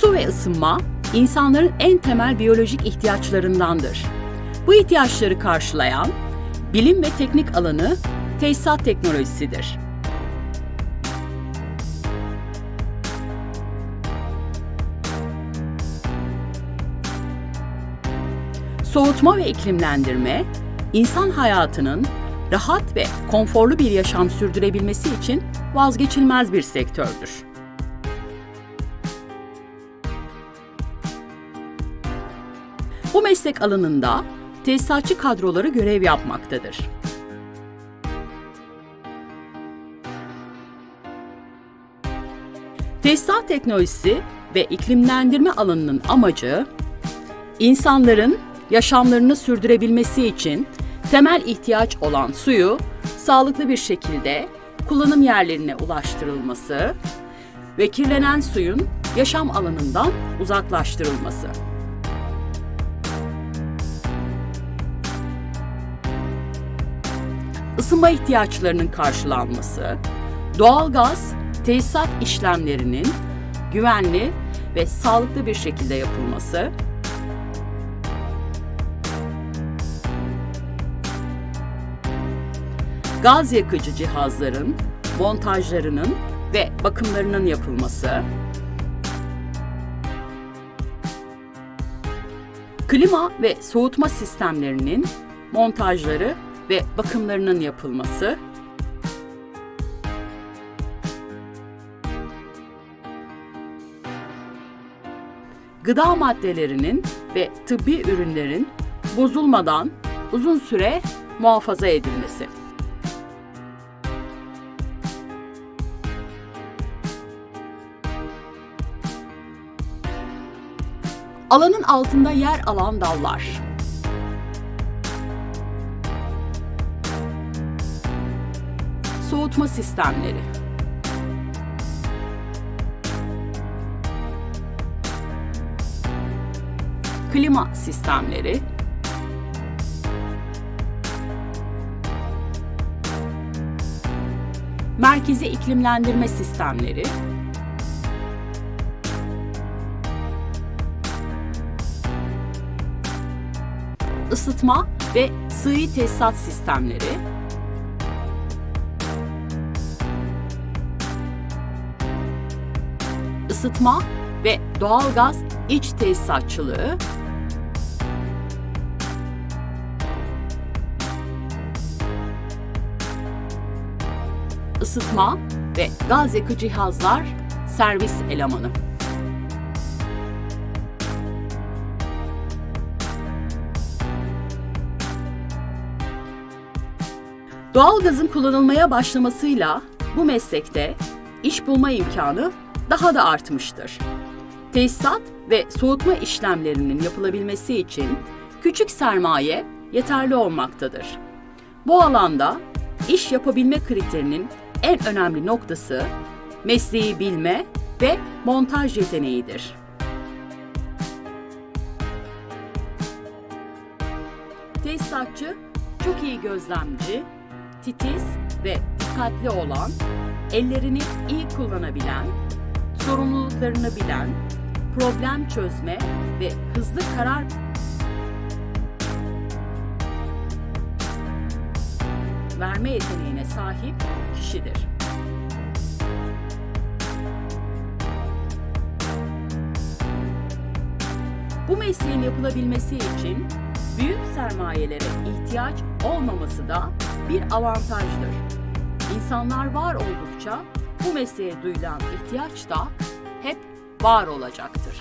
Su ve ısınma insanların en temel biyolojik ihtiyaçlarındandır. Bu ihtiyaçları karşılayan bilim ve teknik alanı tesisat teknolojisidir. Soğutma ve iklimlendirme, insan hayatının rahat ve konforlu bir yaşam sürdürebilmesi için vazgeçilmez bir sektördür. Bu meslek alanında tesisatçı kadroları görev yapmaktadır. Tesisat teknolojisi ve iklimlendirme alanının amacı insanların yaşamlarını sürdürebilmesi için temel ihtiyaç olan suyu sağlıklı bir şekilde kullanım yerlerine ulaştırılması ve kirlenen suyun yaşam alanından uzaklaştırılması. Isınma ihtiyaçlarının karşılanması, doğalgaz tesisat işlemlerinin güvenli ve sağlıklı bir şekilde yapılması, gaz yakıcı cihazların montajlarının ve bakımlarının yapılması, klima ve soğutma sistemlerinin montajları ve bakımlarının yapılması, gıda maddelerinin ve tıbbi ürünlerin bozulmadan uzun süre muhafaza edilmesi. Alanın altında yer alan dallar. Soğutma sistemleri. Klima sistemleri. Merkezi iklimlendirme sistemleri. ısıtma ve sığ tesisat sistemleri, ısıtma ve doğalgaz iç tesisatçılığı, ısıtma ve gaz yakıcı cihazlar servis elemanı. Doğalgazın kullanılmaya başlamasıyla bu meslekte iş bulma imkanı daha da artmıştır. Tesisat ve soğutma işlemlerinin yapılabilmesi için küçük sermaye yeterli olmaktadır. Bu alanda iş yapabilme kriterinin en önemli noktası mesleği bilme ve montaj yeteneğidir. Tesisatçı çok iyi gözlemci, titiz ve dikkatli olan, ellerini iyi kullanabilen, sorumluluklarını bilen, problem çözme ve hızlı karar verme yeteneğine sahip kişidir. Bu mesleğin yapılabilmesi için büyük sermayelere ihtiyaç olmaması da bir avantajdır. İnsanlar var oldukça bu mesleğe duyulan ihtiyaç da hep var olacaktır.